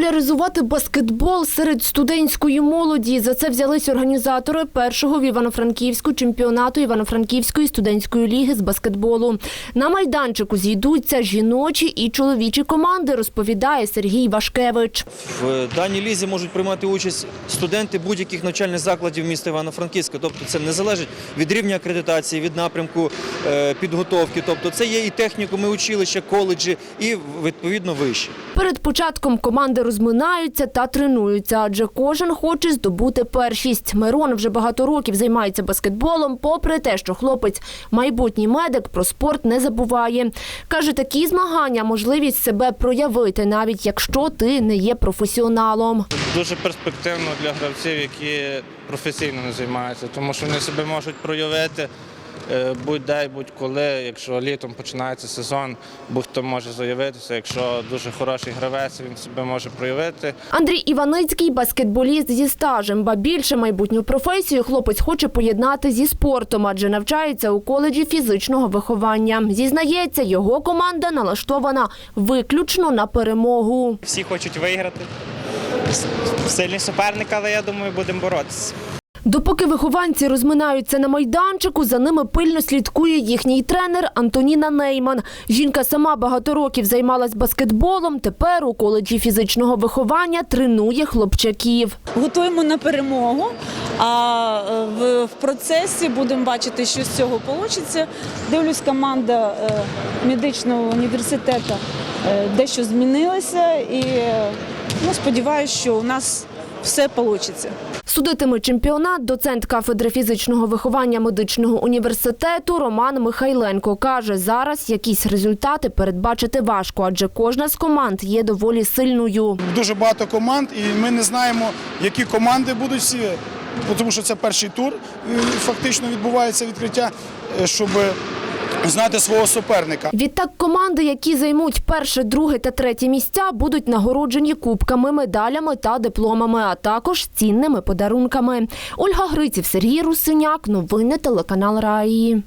Популяризувати баскетбол серед студентської молоді. За це взялись організатори першого в Івано-Франківську чемпіонату Івано-Франківської студентської ліги з баскетболу. На майданчику зійдуться жіночі і чоловічі команди, розповідає Сергій Вашкевич. В даній лізі можуть приймати участь студенти будь-яких навчальних закладів міста Івано-Франківська. Тобто це не залежить від рівня акредитації, від напрямку е, підготовки. Тобто це є і технікуми, училища, коледжі, і відповідно вище. Перед початком команди розминаються та тренуються, адже кожен хоче здобути першість. Мирон вже багато років займається баскетболом, попри те, що хлопець майбутній медик про спорт не забуває. Каже, такі змагання можливість себе проявити, навіть якщо ти не є професіоналом. Дуже перспективно для гравців, які професійно не займаються, тому що вони себе можуть проявити будь-де, будь-коли. Якщо літом починається сезон, будь-хто може заявитися. Якщо дуже хороший гравець, він себе може проявити. Андрій Іваницький – баскетболіст зі стажем, ба більше майбутню професію хлопець хоче поєднати зі спортом, адже навчається у коледжі фізичного виховання. Зізнається, його команда налаштована виключно на перемогу. Всі хочуть виграти. Сильний суперник, але я думаю, будемо боротися. Допоки вихованці розминаються на майданчику, за ними пильно слідкує їхній тренер Антоніна Нейман. Жінка сама багато років займалась баскетболом, тепер у коледжі фізичного виховання тренує хлопчаків. готуємо на перемогу. А е, в, процесі будемо бачити, що з цього вийде. Дивлюсь, команда е, медичного університету е, дещо змінилася, і ну, сподіваюся, що у нас все вийде. Судитиме чемпіонат доцент кафедри фізичного виховання медичного університету Роман Михайленко. Каже, зараз якісь результати передбачити важко, адже кожна з команд є доволі сильною. дуже багато команд, і ми не знаємо, які команди будуть всі, тому що це перший тур. Фактично відбувається відкриття, е, щоб знати свого суперника. Відтак команди, які займуть перше, друге та третє місця, будуть нагороджені кубками, медалями та дипломами, а також цінними подарунками. Ольга Гриців, Сергій Русиняк. Новини телеканал Раї.